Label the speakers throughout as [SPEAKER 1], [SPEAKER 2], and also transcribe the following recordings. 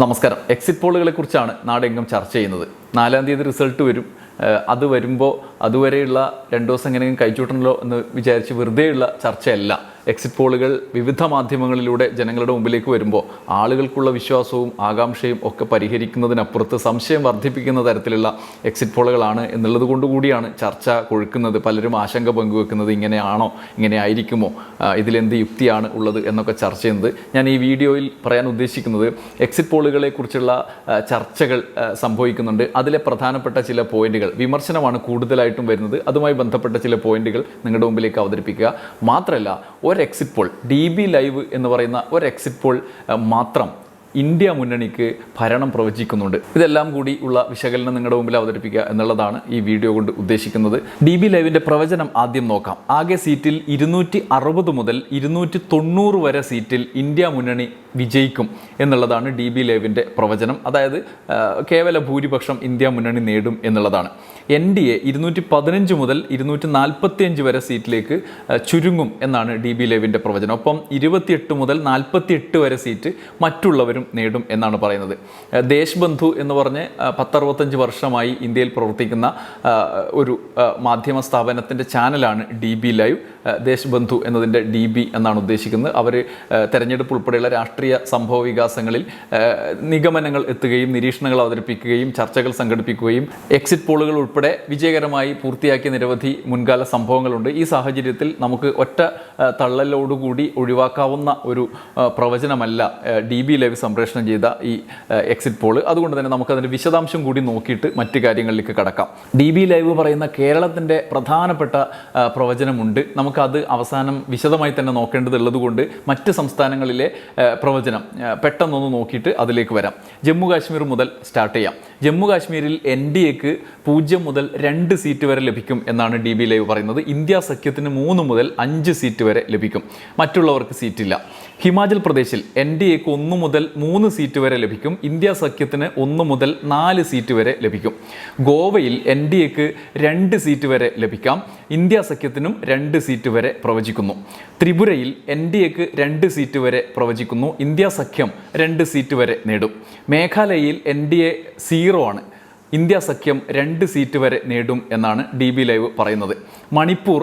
[SPEAKER 1] നമസ്കാരം. എക്സിറ്റ് പോളുകളെ കുറിച്ചാണ് നാടെങ്കും ചർച്ച ചെയ്യുന്നത്. നാലാം തീയതി റിസൾട്ട് വരും. അത് വരുമ്പോൾ അതുവരെയുള്ള രണ്ടു ദിവസം എങ്ങനെയെങ്കിലും കഴിച്ചുവിട്ടണല്ലോ എന്ന് വിചാരിച്ച് വെറുതെയുള്ള ചർച്ചയല്ല. എക്സിറ്റ് പോളുകൾ വിവിധ മാധ്യമങ്ങളിലൂടെ ജനങ്ങളുടെ മുമ്പിലേക്ക് വരുമ്പോൾ ആളുകൾക്കുള്ള വിശ്വാസവും ആകാംക്ഷയും ഒക്കെ പരിഹരിക്കുന്നതിനപ്പുറത്ത് സംശയം വർദ്ധിപ്പിക്കുന്ന തരത്തിലുള്ള എക്സിറ്റ് പോളുകളാണ് എന്നുള്ളത് കൊണ്ടുകൂടിയാണ് ചർച്ച കൊഴുക്കുന്നത്. പലരും ആശങ്ക പങ്കുവെക്കുന്നത് ഇങ്ങനെയാണോ ഇങ്ങനെ ആയിരിക്കുമോ ഇതിലെന്ത് യുക്തിയാണ് ഉള്ളത് എന്നൊക്കെ ചർച്ച ചെയ്യുന്നത്. ഞാൻ ഈ വീഡിയോയിൽ പറയാൻ ഉദ്ദേശിക്കുന്നത് എക്സിറ്റ് പോളുകളെക്കുറിച്ചുള്ള ചർച്ചകൾ സംഭവിക്കുന്നുണ്ട്. അതിലെ പ്രധാനപ്പെട്ട ചില പോയിന്റുകൾ. വിമർശനമാണ് കൂടുതലായിട്ടും വരുന്നത്. അതുമായി ബന്ധപ്പെട്ട ചില പോയിന്റുകൾ നിങ്ങളുടെ മുമ്പിലേക്ക് അവതരിപ്പിക്കുക. മാത്രമല്ല ഒരു exit poll D B live എന്ന് പറയുന്ന ഒരു എക്സിറ്റ് പോൾ മാത്രം ഇന്ത്യ മുന്നണിക്ക് ഭരണം പ്രവചിക്കുന്നുണ്ട്. ഇതെല്ലാം കൂടി ഉള്ള വിശകലനം നിങ്ങളുടെ മുമ്പിൽ അവതരിപ്പിക്കുക എന്നുള്ളതാണ് ഈ വീഡിയോ കൊണ്ട് ഉദ്ദേശിക്കുന്നത്. ഡി ബി ലൈവിന്റെ പ്രവചനം ആദ്യം നോക്കാം. ആകെ സീറ്റിൽ ഇരുന്നൂറ്റി അറുപത് മുതൽ ഇരുന്നൂറ്റി തൊണ്ണൂറ് വരെ സീറ്റിൽ ഇന്ത്യ മുന്നണി വിജയിക്കും എന്നുള്ളതാണ് ഡി ബി ലേവിന്റെ പ്രവചനം. അതായത് കേവല ഭൂരിപക്ഷം ഇന്ത്യ മുന്നണി നേടും എന്നുള്ളതാണ്. എൻ ഡി എ ഇരുന്നൂറ്റി പതിനഞ്ച് മുതൽ ഇരുന്നൂറ്റി നാൽപ്പത്തി അഞ്ച് വരെ സീറ്റിലേക്ക് ചുരുങ്ങും എന്നാണ് ഡി ബി ലേവിന്റെ പ്രവചനം. ഒപ്പം ഇരുപത്തിയെട്ട് മുതൽ നാൽപ്പത്തിയെട്ട് വരെ സീറ്റ് മറ്റുള്ളവരും നേടും എന്നാണ് പറയുന്നത്. ദേശബന്ധു എന്ന് പറഞ്ഞ് പത്തറുപത്തഞ്ച് വർഷമായി ഇന്ത്യയിൽ പ്രവർത്തിക്കുന്ന ഒരു മാധ്യമ സ്ഥാപനത്തിന്റെ ചാനലാണ് ഡി ബി ലൈവ്. ആ, ദേശ് എന്നതിന്റെ ഡി ബി എന്നാണ് ഉദ്ദേശിക്കുന്നത്. അവർ തെരഞ്ഞെടുപ്പ് ഉൾപ്പെടെയുള്ള രാഷ്ട്രീയ സംഭവ വികാസങ്ങളിൽ നിഗമനങ്ങൾ എത്തുകയും നിരീക്ഷണങ്ങൾ അവതരിപ്പിക്കുകയും ചർച്ചകൾ സംഘടിപ്പിക്കുകയും എക്സിറ്റ് പോളുകൾ ഉൾപ്പെടെ വിജയകരമായി പൂർത്തിയാക്കിയ നിരവധി മുൻകാല സംഭവങ്ങളുണ്ട്. ഈ സാഹചര്യത്തിൽ നമുക്ക് ഒറ്റ തള്ളലോടുകൂടി ഒഴിവാക്കാവുന്ന ഒരു പ്രവചനമല്ല ഡി ബി ലൈവ് സംപ്രേഷണം ചെയ്ത ഈ എക്സിറ്റ് പോൾ അതുകൊണ്ട് തന്നെ നമുക്കതിന്റെ വിശദാംശം കൂടി നോക്കിയിട്ട് മറ്റു കാര്യങ്ങളിലേക്ക് കടക്കാം. ഡി ബി ലൈവ് പറയുന്ന കേരളത്തിന്റെ പ്രധാനപ്പെട്ട പ്രവചനമുണ്ട്. പ്രവചനമുണ്ട് നമുക്കത് അവസാനം വിശദമായി തന്നെ നോക്കേണ്ടതുള്ളത് കൊണ്ട് മറ്റ് സംസ്ഥാനങ്ങളിലെ പ്രവചനം പെട്ടെന്നൊന്ന് നോക്കിയിട്ട് അതിലേക്ക് വരാം. ജമ്മു കാശ്മീർ മുതൽ സ്റ്റാർട്ട് ചെയ്യാം. ജമ്മു കാശ്മീരിൽ എൻ ഡി എക്ക് പൂജ്യം മുതൽ രണ്ട് സീറ്റ് വരെ ലഭിക്കും എന്നാണ് ഡി ബി ലൈവ് പറയുന്നത്. ഇന്ത്യ സഖ്യത്തിന് മൂന്ന് മുതൽ അഞ്ച് സീറ്റ് വരെ ലഭിക്കും. മറ്റുള്ളവർക്ക് സീറ്റില്ല. ഹിമാചൽ പ്രദേശിൽ എൻ ഡി എക്ക് ഒന്ന് മുതൽ മൂന്ന് സീറ്റ് വരെ ലഭിക്കും. ഇന്ത്യ സഖ്യത്തിന് ഒന്ന് മുതൽ നാല് സീറ്റ് വരെ ലഭിക്കും. ഗോവയിൽ എൻ ഡി എക്ക് രണ്ട് സീറ്റ് വരെ ലഭിക്കാം. ഇന്ത്യ സഖ്യത്തിനും രണ്ട് സീറ്റ് വരെ പ്രവചിക്കുന്നു. ത്രിപുരയിൽ എൻ ഡി എക്ക് രണ്ട് സീറ്റ് വരെ പ്രവചിക്കുന്നു. ഇന്ത്യ സഖ്യം രണ്ട് സീറ്റ് വരെ നേടും. മേഘാലയയിൽ എൻ ഡി എ സീറോ ആണ്. ഇന്ത്യ സഖ്യം രണ്ട് സീറ്റ് വരെ നേടും എന്നാണ് ഡി ബി ലൈവ് പറയുന്നത്. മണിപ്പൂർ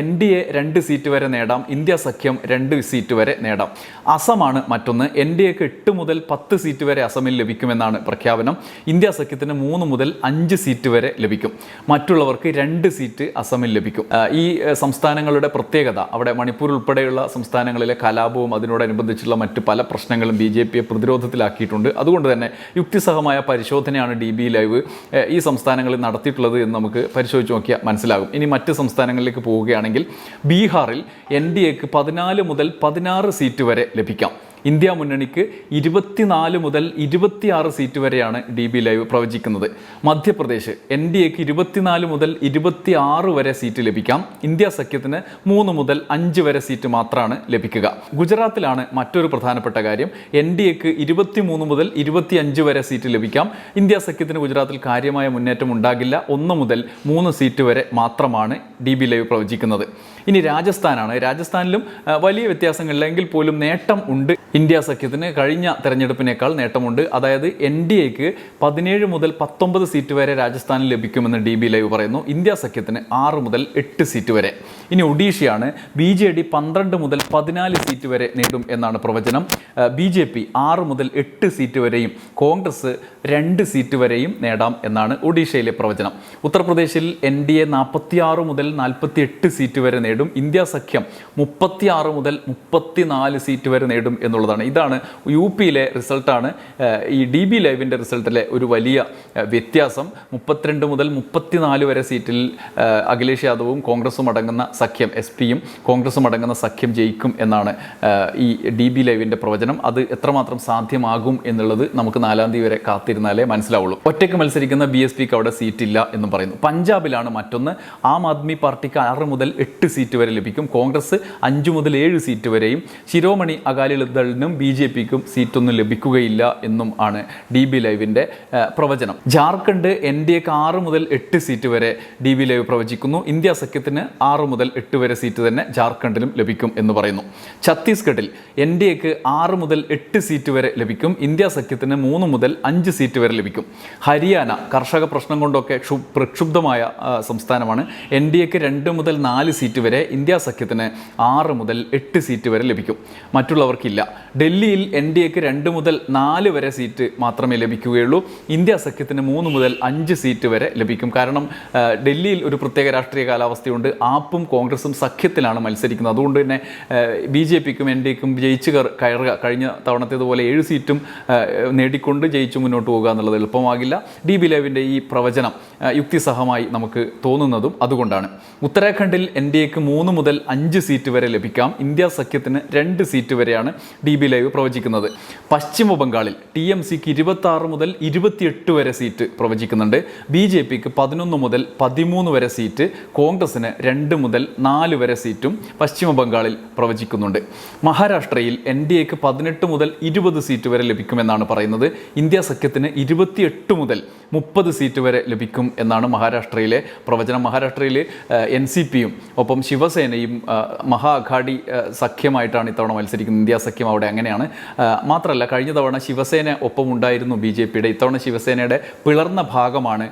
[SPEAKER 1] എൻ ഡി എ രണ്ട് സീറ്റ് വരെ നേടാം ഇന്ത്യ സഖ്യം രണ്ട് സീറ്റ് വരെ നേടാം. അസമാണ് മറ്റൊന്ന് എൻ ഡി എക്ക് എട്ട് മുതൽ പത്ത് സീറ്റ് വരെ അസമിൽ ലഭിക്കുമെന്നാണ് പ്രഖ്യാപനം. ഇന്ത്യ സഖ്യത്തിന് മൂന്ന് മുതൽ അഞ്ച് സീറ്റ് വരെ ലഭിക്കും. മറ്റുള്ളവർക്ക് രണ്ട് സീറ്റ് അസമിൽ ലഭിക്കും. ഈ സംസ്ഥാനങ്ങളുടെ പ്രത്യേകത അവിടെ മണിപ്പൂർ ഉൾപ്പെടെയുള്ള സംസ്ഥാനങ്ങളിലെ കലാപവും അതിനോടനുബന്ധിച്ചുള്ള മറ്റ് പല പ്രശ്നങ്ങളും ബി ജെ പിയെ പ്രതിരോധത്തിലാക്കിയിട്ടുണ്ട്. അതുകൊണ്ട് തന്നെ യുക്തിസഹമായ പരിശോധനയാണ് ഡി ബി ലൈവ് ഏഹ്, ഈ സംസ്ഥാനങ്ങളിൽ നടത്തിയിട്ടുള്ളത് എന്ന് നമുക്ക് പരിശോധിച്ച് നോക്കിയാൽ മനസ്സിലാകും. ഇനി മറ്റ് സംസ്ഥാനങ്ങളിലേക്ക് പോവുകയാണെങ്കിൽ ബീഹാറിൽ എൻ ഡി എക്ക് പതിനാല് മുതൽ പതിനാറ് സീറ്റ് വരെ ലഭിക്കാം. ഇന്ത്യ മുന്നണിക്ക് ഇരുപത്തിനാല് മുതൽ ഇരുപത്തിയാറ് സീറ്റ് വരെയാണ് ഡി ബി ലൈവ് പ്രവചിക്കുന്നത്. മധ്യപ്രദേശ് എൻ ഡി എക്ക് ഇരുപത്തിനാല് മുതൽ ഇരുപത്തിയാറ് വരെ സീറ്റ് ലഭിക്കാം. ഇന്ത്യ സഖ്യത്തിന് മൂന്ന് മുതൽ അഞ്ച് വരെ സീറ്റ് മാത്രമാണ് ലഭിക്കുക. ഗുജറാത്തിലാണ് മറ്റൊരു പ്രധാനപ്പെട്ട കാര്യം. എൻ ഡി എക്ക് ഇരുപത്തിമൂന്ന് മുതൽ ഇരുപത്തിയഞ്ച് വരെ സീറ്റ് ലഭിക്കാം. ഇന്ത്യ സഖ്യത്തിന് ഗുജറാത്തിൽ കാര്യമായ മുന്നേറ്റം ഉണ്ടാകില്ല. ഒന്ന് മുതൽ മൂന്ന് സീറ്റ് വരെ മാത്രമാണ് ഡി ബി ലൈവ് പ്രവചിക്കുന്നത്. ഇനി രാജസ്ഥാനാണ്. രാജസ്ഥാനിലും വലിയ വ്യത്യാസങ്ങളില്ല. എങ്കിൽ പോലും നേട്ടം ഉണ്ട്. ഇന്ത്യ സഖ്യത്തിന് കഴിഞ്ഞ തെരഞ്ഞെടുപ്പിനേക്കാൾ നേട്ടമുണ്ട്. അതായത് എൻ ഡി എക്ക് പതിനേഴ് മുതൽ പത്തൊമ്പത് സീറ്റ് വരെ രാജസ്ഥാനിൽ ലഭിക്കുമെന്ന് ഡി ബി ലൈവ് പറയുന്നു. ഇന്ത്യ സഖ്യത്തിന് ആറ് മുതൽ എട്ട് സീറ്റ് വരെ. ഇനി ഒഡീഷയാണ് ബി ജെ ഡി പന്ത്രണ്ട് മുതൽ പതിനാല് സീറ്റ് വരെ നേടും എന്നാണ് പ്രവചനം. ബി ജെ പി ആറ് മുതൽ എട്ട് സീറ്റ് വരെയും കോൺഗ്രസ് രണ്ട് സീറ്റ് വരെയും നേടാം എന്നാണ് ഒഡീഷയിലെ പ്രവചനം. ഉത്തർപ്രദേശിൽ എൻ ഡി എ നാൽപ്പത്തിയാറ് മുതൽ നാൽപ്പത്തി എട്ട് സീറ്റ് വരെ നേടും. ഇന്ത്യ സഖ്യം മുപ്പത്തിയാറ് മുതൽ മുപ്പത്തിനാല് സീറ്റ് വരെ നേടും എന്നുള്ളതാണ്. ഇതാണ് യു പിയിലെ റിസൾട്ടാണ്. ഈ ഡി ബി ലൈവിന്റെ റിസൾട്ടിലെ ഒരു വലിയ വ്യത്യാസം. മുപ്പത്തിരണ്ട് മുതൽ മുപ്പത്തിനാല് വരെ സീറ്റിൽ അഖിലേഷ് യാദവും കോൺഗ്രസും അടങ്ങുന്ന സഖ്യം എസ് പിയും കോൺഗ്രസും അടങ്ങുന്ന സഖ്യം ജയിക്കും എന്നാണ് ഈ ഡി ബി ലൈവിന്റെ പ്രവചനം. അത് എത്രമാത്രം സാധ്യമാകും എന്നുള്ളത് നമുക്ക് നാലാം തീയതി വരെ കാത്തിരുന്നാലേ മനസ്സിലാവുള്ളൂ. ഒറ്റയ്ക്ക് മത്സരിക്കുന്ന ബി എസ് പിക്ക് അവിടെ സീറ്റില്ല എന്നും പറയുന്നു. പഞ്ചാബിലാണ് മറ്റൊന്ന്. ആം ആദ്മി പാർട്ടിക്ക് ആറ് മുതൽ എട്ട് സീറ്റ് വരെ ലഭിക്കും. കോൺഗ്രസ് അഞ്ച് മുതൽ ഏഴ് സീറ്റ് വരെയും ശിരോമണി അകാലിദളിനും ബി ജെ പിക്കും സീറ്റൊന്നും ലഭിക്കുകയില്ല എന്നും ആണ് ഡി ബി ലൈവിന്റെ പ്രവചനം. ജാർഖണ്ഡ് എൻ ഡി എക്ക് ആറ് മുതൽ എട്ട് സീറ്റ് വരെ ഡി ബി ലൈവ് പ്രവചിക്കുന്നു. ഇന്ത്യ സഖ്യത്തിന് ആറ് മുതൽ എട്ട് വരെ സീറ്റ് തന്നെ ജാർഖണ്ഡിലും ലഭിക്കും എന്ന് പറയുന്നു. ഛത്തീസ്ഗഡിൽ എൻ ഡി എക്ക് ആറ് മുതൽ എട്ട് സീറ്റ് വരെ ലഭിക്കും. ഇന്ത്യ സഖ്യത്തിന് മൂന്ന് മുതൽ അഞ്ച് സീറ്റ് വരെ ലഭിക്കും. ഹരിയാന കർഷക പ്രശ്നം കൊണ്ടൊക്കെ ക്ഷു പ്രക്ഷുബ്ധമായ സംസ്ഥാനമാണ്. എൻ ഡി എക്ക് രണ്ട് മുതൽ നാല് സീറ്റ് വരെ ഇന്ത്യ സഖ്യത്തിന് ആറ് മുതൽ എട്ട് സീറ്റ് വരെ ലഭിക്കും. മറ്റുള്ളവർക്കില്ല. ഡൽഹിയിൽ എൻ ഡി എക്ക് രണ്ട് മുതൽ നാല് വരെ സീറ്റ് മാത്രമേ ലഭിക്കുകയുള്ളൂ. ഇന്ത്യ സഖ്യത്തിന് മൂന്ന് മുതൽ അഞ്ച് സീറ്റ് വരെ ലഭിക്കും. കാരണം ഡൽഹിയിൽ ഒരു പ്രത്യേക രാഷ്ട്രീയ കാലാവസ്ഥയുണ്ട്. ആപ്പും കോൺഗ്രസും സഖ്യത്തിലാണ് മത്സരിക്കുന്നത്. അതുകൊണ്ട് തന്നെ ബി ജെ പിക്കും എൻ ഡി എക്കും ജയിച്ച് കയറുക കഴിഞ്ഞ തവണത്തേതുപോലെ ഏഴ് സീറ്റും നേടിക്കൊണ്ട് ജയിച്ചു മുന്നോട്ട് പോകുക എന്നുള്ളത് എളുപ്പമാകില്ല. ഡി ബി ലേവിന്റെ ഈ പ്രവചനം യുക്തിസഹമായി നമുക്ക് തോന്നുന്നതും അതുകൊണ്ടാണ്. ഉത്തരാഖണ്ഡിൽ എൻ ഡി എക്ക് മൂന്ന് മുതൽ അഞ്ച് സീറ്റ് വരെ ലഭിക്കാം. ഇന്ത്യ സഖ്യത്തിന് രണ്ട് സീറ്റ് വരെയാണ് ഡി ബി ലൈവ് പ്രവചിക്കുന്നത്. പശ്ചിമ ബംഗാളിൽ ടി എം സിക്ക് ഇരുപത്തി ആറ് മുതൽ ഇരുപത്തിയെട്ട് വരെ സീറ്റ് പ്രവചിക്കുന്നുണ്ട്. ബി ജെ പിക്ക് പതിനൊന്ന് മുതൽ പതിമൂന്ന് വരെ സീറ്റ്. കോൺഗ്രസിന് രണ്ട് മുതൽ നാല് വരെ സീറ്റും പശ്ചിമ ബംഗാളിൽ പ്രവചിക്കുന്നുണ്ട്. മഹാരാഷ്ട്രയിൽ എൻ ഡി എക്ക് പതിനെട്ട് മുതൽ ഇരുപത് സീറ്റ് വരെ ലഭിക്കുമെന്നാണ് പറയുന്നത്. ഇന്ത്യ സഖ്യത്തിന് ഇരുപത്തിയെട്ട് മുതൽ മുപ്പത് സീറ്റ് വരെ ലഭിക്കും എന്നാണ് മഹാരാഷ്ട്രയിലെ പ്രവചനം. മഹാരാഷ്ട്രയിൽ എൻ സി പിയും ഒപ്പം ശിവസേനയും മഹാ സഖ്യമായിട്ടാണ് ഇത്തവണ മത്സരിക്കുന്നത്. ഇന്ത്യ സഖ്യം അവിടെ അങ്ങനെയാണ്. മാത്രമല്ല കഴിഞ്ഞ തവണ ശിവസേന ഒപ്പം ഉണ്ടായിരുന്നു ബി ജെ പിയുടെ. ഇത്തവണ ശിവസേനയുടെ പിളർന്ന ഭാഗമാണ്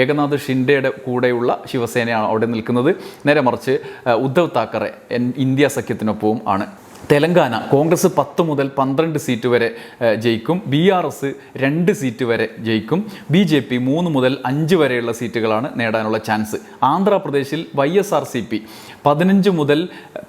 [SPEAKER 1] ഏകനാഥ് ഷിൻഡെയുടെ കൂടെയുള്ള ശിവസേനയാണ് അവിടെ നിൽക്കുന്നത്. നേരെ മറിച്ച് ഉദ്ധവ് താക്കറെ ഇന്ത്യ സഖ്യത്തിനൊപ്പവും ആണ്. തെലങ്കാന കോൺഗ്രസ് പത്ത് മുതൽ പന്ത്രണ്ട് സീറ്റ് വരെ ജയിക്കും. ബി ആർ എസ് രണ്ട് സീറ്റ് വരെ ജയിക്കും. ബി ജെ പി മൂന്ന് മുതൽ അഞ്ച് വരെയുള്ള സീറ്റുകളാണ് നേടാനുള്ള ചാൻസ് ആന്ധ്രാപ്രദേശിൽ Y S R C P പതിനഞ്ച് മുതൽ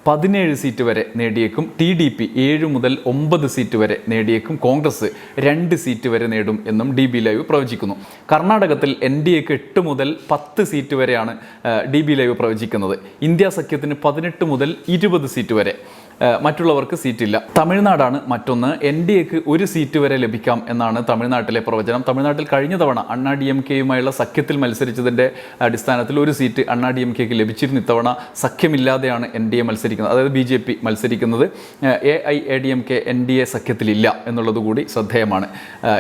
[SPEAKER 1] പതിനേഴ് സീറ്റ് വരെ നേടിയേക്കും. ടി ഡി പി ഏഴ് മുതൽ ഒമ്പത് സീറ്റ് വരെ നേടിയേക്കും. കോൺഗ്രസ് രണ്ട് സീറ്റ് വരെ നേടും എന്നും ഡി ബി ലൈവ് പ്രവചിക്കുന്നു. കർണാടകത്തിൽ എൻ ഡി എക്ക് എട്ട് മുതൽ പത്ത് സീറ്റ് വരെയാണ് ഡി ബി ലൈവ് പ്രവചിക്കുന്നത്. ഇന്ത്യ സഖ്യത്തിന് പതിനെട്ട് മുതൽ ഇരുപത് സീറ്റ് വരെ. മറ്റുള്ളവർക്ക് സീറ്റില്ല. തമിഴ്നാടാണ് മറ്റൊന്ന്. എൻ ഡി എക്ക് ഒരു സീറ്റ് വരെ ലഭിക്കാം എന്നാണ് തമിഴ്നാട്ടിലെ പ്രവചനം. തമിഴ്നാട്ടിൽ കഴിഞ്ഞ തവണ അണ്ണാ ഡി എം കെയുമായുള്ള സഖ്യത്തിൽ മത്സരിച്ചതിന്റെ അടിസ്ഥാനത്തിൽ ഒരു സീറ്റ് അണ്ണാ ഡി എം കെക്ക് ലഭിച്ചിരുന്നു. ഇത്തവണ സഖ്യമില്ലാതെയാണ് എൻ ഡി എ മത്സരിക്കുന്നത്. അതായത് ബി ജെ പി മത്സരിക്കുന്നത്. A I A D M K N D A സഖ്യത്തിലില്ല എന്നുള്ളത് കൂടി ശ്രദ്ധേയമാണ്.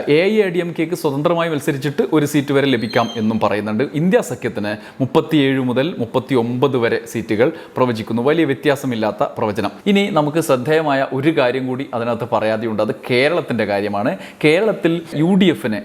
[SPEAKER 1] A I A D M കെക്ക് സ്വതന്ത്രമായി മത്സരിച്ചിട്ട് ഒരു സീറ്റ് വരെ ലഭിക്കാം എന്നും പറയുന്നുണ്ട്. ഇന്ത്യ സഖ്യത്തിന് മുപ്പത്തിയേഴ് മുതൽ മുപ്പത്തി ഒമ്പത് വരെ സീറ്റുകൾ പ്രവചിക്കുന്നു. വലിയ വ്യത്യാസമില്ലാത്ത പ്രവചനം. ഇനി നമുക്ക് ശ്രദ്ധേയമായ ഒരു കാര്യം കൂടി അതിനകത്ത് പറയാതെയുണ്ട്. അത് കേരളത്തിന്റെ കാര്യമാണ്. കേരളത്തിൽ യു ഡി എഫിന്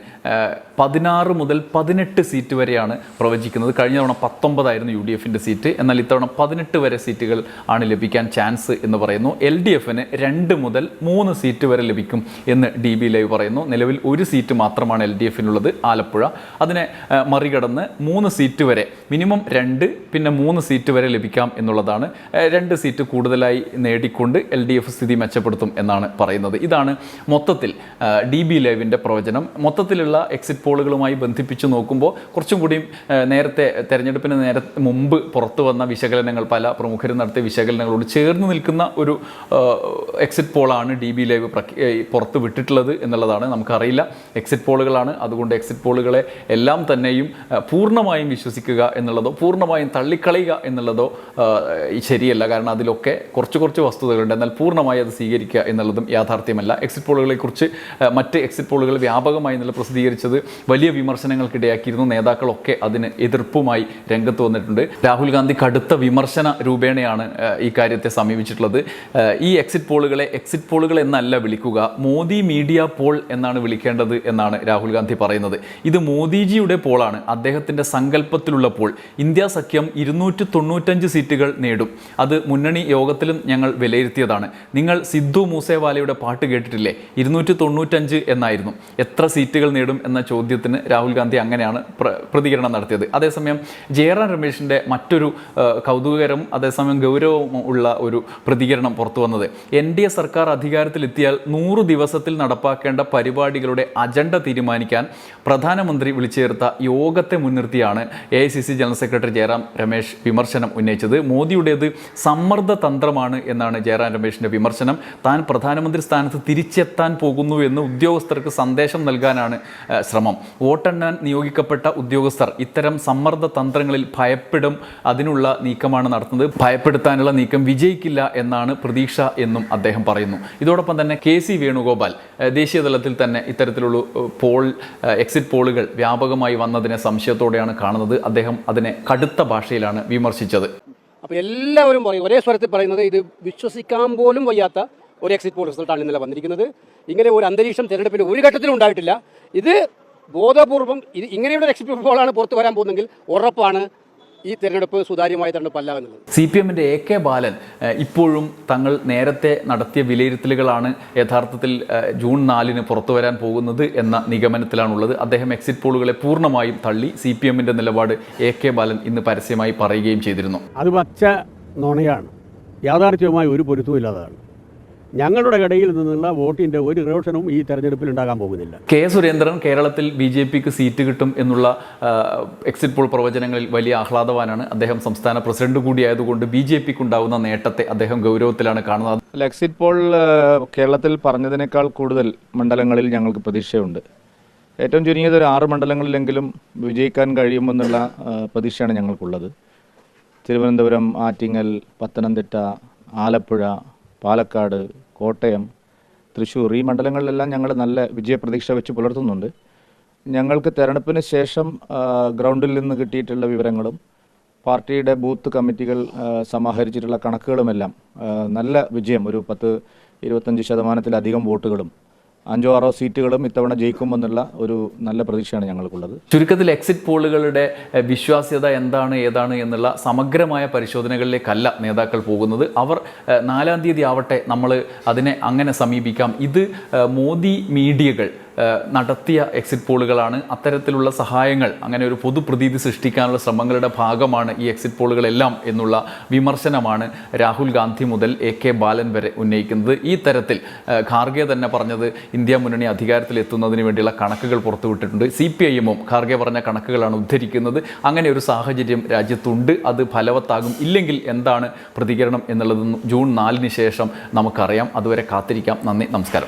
[SPEAKER 1] പതിനാറ് മുതൽ പതിനെട്ട് സീറ്റ് വരെയാണ് പ്രവചിക്കുന്നത്. കഴിഞ്ഞ തവണ പത്തൊമ്പതായിരുന്നു യു ഡി എഫിന്റെ സീറ്റ്. എന്നാൽ ഇത്തവണ പതിനെട്ട് വരെ സീറ്റുകൾ ആണ് ലഭിക്കാൻ ചാൻസ് എന്ന് പറയുന്നു. എൽ ഡി എഫിന് രണ്ട് മുതൽ മൂന്ന് സീറ്റ് വരെ ലഭിക്കും എന്ന് ഡി ബി ലൈവ് പറയുന്നു. നിലവിൽ ഒരു സീറ്റ് മാത്രമാണ് എൽ ഡി എഫിനുള്ളത് ആലപ്പുഴ. അതിനെ മറികടന്ന് മൂന്ന് സീറ്റ് വരെ മിനിമം രണ്ട് പിന്നെ മൂന്ന് സീറ്റ് വരെ ലഭിക്കാം എന്നുള്ളതാണ്. രണ്ട് സീറ്റ് കൂടുതലായി നേടിക്കൊണ്ട് എൽ ഡി എഫ് സ്ഥിതി മെച്ചപ്പെടുത്തും എന്നാണ് പറയുന്നത്. ഇതാണ് മൊത്തത്തിൽ ഡി ബി ലൈവിന്റെ പ്രവചനം. മൊത്തത്തിലുള്ള എക്സിറ്റ് പോളുകളുമായി ബന്ധിപ്പിച്ച് നോക്കുമ്പോൾ കുറച്ചും കൂടി നേരത്തെ തെരഞ്ഞെടുപ്പിന് നേരെ മുമ്പ് പുറത്തു വന്ന വിശകലനങ്ങൾ പല പ്രമുഖരും നടത്തിയ വിശകലനങ്ങളോട് ചേർന്ന് നിൽക്കുന്ന ഒരു എക്സിറ്റ് പോളാണ് ഡി ബി ലൈവ് പുറത്ത് വിട്ടിട്ടുള്ളത് എന്നുള്ളതാണ് നമുക്കറിയില്ല. എക്സിറ്റ് പോളുകളാണ്. അതുകൊണ്ട് എക്സിറ്റ് പോളുകളെ എല്ലാം തന്നെയും പൂർണമായും വിശ്വസിക്കുക എന്നുള്ളതോ പൂർണമായും തള്ളിക്കളയുക എന്നുള്ളതോ ശരിയല്ല. കാരണം അതിലൊക്കെ കുറച്ച് കുറച്ച് വസ്തുതകളുണ്ട് എന്നാൽ പൂർണമായി അത് സ്വീകരിക്കുക എന്നുള്ളതും യാഥാർത്ഥ്യമല്ല. എക്സിറ്റ് പോളുകളെക്കുറിച്ച് കുറിച്ച് മറ്റ് എക്സിറ്റ് പോളുകൾ വ്യാപകമായി എന്നുള്ള പ്രസിദ്ധീകരിച്ചത് വലിയ വിമർശനങ്ങൾക്കിടയാക്കിയിരുന്നു നേതാക്കളൊക്കെ അതിന് എതിർപ്പുമായി രംഗത്ത് വന്നിട്ടുണ്ട്. രാഹുൽ ഗാന്ധി കടുത്ത വിമർശന രൂപേണയാണ് ഈ കാര്യത്തെ സമീപിച്ചിട്ടുള്ളത്. ഈ എക്സിറ്റ് പോളുകളെ എക്സിറ്റ് പോളുകൾ എന്നല്ല വിളിക്കുക മോദി മീഡിയ പോൾ എന്നാണ് വിളിക്കേണ്ടത് എന്നാണ് രാഹുൽ ഗാന്ധി പറയുന്നത്. ഇത് മോദിജിയുടെ പോളാണ് അദ്ദേഹത്തിന്റെ സങ്കല്പത്തിലുള്ള പോൾ ഇന്ത്യ സഖ്യം ഇരുന്നൂറ്റി സീറ്റുകൾ നേടും. അത് മുന്നണി യോഗത്തിലും ഞങ്ങൾ വിലയിരുത്തിയതാണ്. നിങ്ങൾ സിദ്ധു മൂസേവാലയുടെ പാട്ട് കേട്ടിട്ടില്ലേ? ഇരുന്നൂറ്റി തൊണ്ണൂറ്റഞ്ച് എന്നായിരുന്നു. എത്ര സീറ്റുകൾ നേടും എന്ന ചോദ്യത്തിന് രാഹുൽ ഗാന്ധി അങ്ങനെയാണ് പ്ര- പ്രതികരണം നടത്തിയത്. അതേസമയം ജയറാം രമേശിന്റെ മറ്റൊരു കൗതുകകരം അതേസമയം ഗൗരവം ഉള്ള ഒരു പ്രതികരണം പുറത്തു വന്നത്. എൻ ഡി എ സർക്കാർ അധികാരത്തിലെത്തിയാൽ നൂറ് ദിവസത്തിൽ നടപ്പാക്കേണ്ട പരിപാടികളുടെ അജണ്ട തീരുമാനിക്കാൻ പ്രധാനമന്ത്രി വിളിച്ചു ചേർത്ത യോഗത്തെ മുൻനിർത്തിയാണ് A I C C general secretary Jairam Ramesh വിമർശനം ഉന്നയിച്ചത്. മോദിയുടേത് സമ്മർദ്ദ തന്ത്രമാണ് എന്നാണ് ജയറാം രമേശിന്റെ വിമർശനം. താൻ പ്രധാനമന്ത്രി സ്ഥാനത്ത് തിരിച്ചെത്താൻ പോകുന്നു എന്ന് ഉദ്യോഗസ്ഥർക്ക് സന്ദേശം നൽകാനാണ് ശ്രമം. വോട്ടെണ്ണാൻ നിയോഗിക്കപ്പെട്ട ഉദ്യോഗസ്ഥർ ഇത്തരം സമ്മർദ്ദ തന്ത്രങ്ങളിൽ ഭയപ്പെടും അതിനുള്ള നീക്കമാണ് നടത്തുന്നത്. ഭയപ്പെടുത്താനുള്ള നീക്കം വിജയിക്കില്ല എന്നാണ് പ്രതീക്ഷ എന്നും അദ്ദേഹം പറയുന്നു. ഇതോടൊപ്പം തന്നെ കെ സി വേണുഗോപാൽ ദേശീയതലത്തിൽ ദേശീയ തലത്തിൽ തന്നെ ഇത്തരത്തിലുള്ള പോൾ എക്സിറ്റ് പോളുകൾ വ്യാപകമായി വന്നതിനെ സംശയത്തോടെയാണ് കാണുന്നത്. അദ്ദേഹം അതിനെ കടുത്ത ഭാഷയിലാണ് വിമർശിച്ചത്.
[SPEAKER 2] അപ്പോൾ എല്ലാവരും പറയും ഒരേ സ്വരത്തിൽ പറയുന്നത് ഇത് വിശ്വസിക്കാൻ പോലും വയ്യാത്ത ഒരു എക്സിറ്റ് പോൾ റിസൾട്ടാണ് ഇന്നലെ വന്നിരിക്കുന്നത്. ഇങ്ങനെ ഒരു അന്തരീക്ഷം തിരഞ്ഞെടുപ്പിൽ ഒരു ഘട്ടത്തിലും ഉണ്ടായിട്ടില്ല. ഇത് ബോധപൂർവം ഇത് ഇങ്ങനെയുള്ള എക്സിറ്റ് പോളാണ് പുറത്തു വരാൻ പോകുന്നതെങ്കിൽ ഉറപ്പാണ്. ഈ തെരഞ്ഞെടുപ്പ് സുതാര്യമായ തെരഞ്ഞെടുപ്പല്ല എന്നുള്ളത്.
[SPEAKER 1] സി പി എമ്മിന്റെ എ കെ ബാലൻ ഇപ്പോഴും തങ്ങൾ നേരത്തെ നടത്തിയ വിലയിരുത്തലുകളാണ് യഥാർത്ഥത്തിൽ ജൂൺ നാലിന് പുറത്തു വരാൻ പോകുന്നത് എന്ന നിഗമനത്തിലാണുള്ളത്. അദ്ദേഹം എക്സിറ്റ് പോളുകളെ പൂർണമായും തള്ളി സി പി എമ്മിന്റെ നിലപാട് എ കെ ബാലൻ ഇന്ന് പരസ്യമായി പറയുകയും ചെയ്തിരുന്നു.
[SPEAKER 3] അത് പച്ച നുണയാണ്. യാഥാർത്ഥ്യവുമായി ഒരു പൊരുത്തവും ഇല്ലാത്തതാണ്. ഞങ്ങളുടെ കടയിൽ നിന്നുള്ള വോട്ടിന്റെ ഒരു ഇറോഷനും ഈ തെരഞ്ഞെടുപ്പിൽ ഉണ്ടാകാൻ പോകുന്നില്ല.
[SPEAKER 1] കെ സുരേന്ദ്രൻ കേരളത്തിൽ ബി ജെ പിക്ക് സീറ്റ് കിട്ടും എന്നുള്ള എക്സിറ്റ് പോൾ പ്രവചനങ്ങളിൽ വലിയ ആഹ്ലാദവാനാണ് അദ്ദേഹം സംസ്ഥാന പ്രസിഡന്റ് കൂടിയായതുകൊണ്ട് ബി ജെ പിക്ക് ഉണ്ടാകുന്ന നേട്ടത്തെ അദ്ദേഹം ഗൗരവത്തിലാണ് കാണുന്നത്.
[SPEAKER 4] അല്ല എക്സിറ്റ് പോൾ കേരളത്തിൽ പറഞ്ഞതിനേക്കാൾ കൂടുതൽ മണ്ഡലങ്ങളിൽ ഞങ്ങൾക്ക് പ്രതീക്ഷയുണ്ട്. ഏറ്റവും ചുരുങ്ങിയത് ഒരു ആറ് മണ്ഡലങ്ങളിലെങ്കിലും വിജയിക്കാൻ കഴിയുമെന്നുള്ള പ്രതീക്ഷയാണ് ഞങ്ങൾക്കുള്ളത്. തിരുവനന്തപുരം ആറ്റിങ്ങൽ പത്തനംതിട്ട ആലപ്പുഴ പാലക്കാട് കോട്ടയം തൃശ്ശൂർ ഈ മണ്ഡലങ്ങളിലെല്ലാം ഞങ്ങൾ നല്ല വിജയപ്രതീക്ഷ വെച്ച് പുലർത്തുന്നുണ്ട്. ഞങ്ങൾക്ക് തെരഞ്ഞെടുപ്പിന് ശേഷം ഗ്രൗണ്ടിൽ നിന്ന് കിട്ടിയിട്ടുള്ള വിവരങ്ങളും പാർട്ടിയുടെ ബൂത്ത് കമ്മിറ്റികൾ സമാഹരിച്ചിട്ടുള്ള കണക്കുകളുമെല്ലാം നല്ല വിജയം ഒരു പത്ത് ഇരുപത്തഞ്ച് ശതമാനത്തിലധികം വോട്ടുകളും അഞ്ചോ ആറോ സീറ്റുകളും ഇത്തവണ ജയിക്കുമെന്നുള്ള ഒരു നല്ല പ്രതീക്ഷയാണ് ഞങ്ങൾക്കുള്ളത്.
[SPEAKER 1] ചുരുക്കത്തിൽ എക്സിറ്റ് പോളുകളുടെ വിശ്വാസ്യത എന്താണ് ഏതാണ് എന്നുള്ള സമഗ്രമായ പരിശോധനകളിലേക്കല്ല നേതാക്കൾ പോകുന്നത്. അവർ നാലാം തീയതി ആവട്ടെ നമ്മൾ അതിനെ അങ്ങനെ സമീപിക്കാം. ഇത് മോദി മീഡിയകൾ നടത്തിയ എക്സിറ്റ് പോളുകളാണ്. അത്തരത്തിലുള്ള സഹായങ്ങൾ അങ്ങനെ ഒരു പൊതുപ്രതീതി സൃഷ്ടിക്കാനുള്ള ശ്രമങ്ങളുടെ ഭാഗമാണ് ഈ എക്സിറ്റ് പോളുകളെല്ലാം എന്നുള്ള വിമർശനമാണ് രാഹുൽ ഗാന്ധി മുതൽ എ കെ ബാലൻ വരെ ഉന്നയിക്കുന്നത്. ഈ തരത്തിൽ ഖാർഗെ തന്നെ പറഞ്ഞത് ഇന്ത്യ മുന്നണി അധികാരത്തിൽ എത്തുന്നതിന് വേണ്ടിയുള്ള കണക്കുകൾ പുറത്തുവിട്ടിട്ടുണ്ട്. സി പി ഐ ഖാർഗെ പറഞ്ഞ കണക്കുകളാണ് ഉദ്ധരിക്കുന്നത്. അങ്ങനെ ഒരു സാഹചര്യം രാജ്യത്തുണ്ട്. അത് ഫലവത്താകും ഇല്ലെങ്കിൽ എന്താണ് പ്രതികരണം എന്നുള്ളത് ജൂൺ നാലിന് ശേഷം നമുക്കറിയാം. അതുവരെ കാത്തിരിക്കാം. നന്ദി നമസ്കാരം.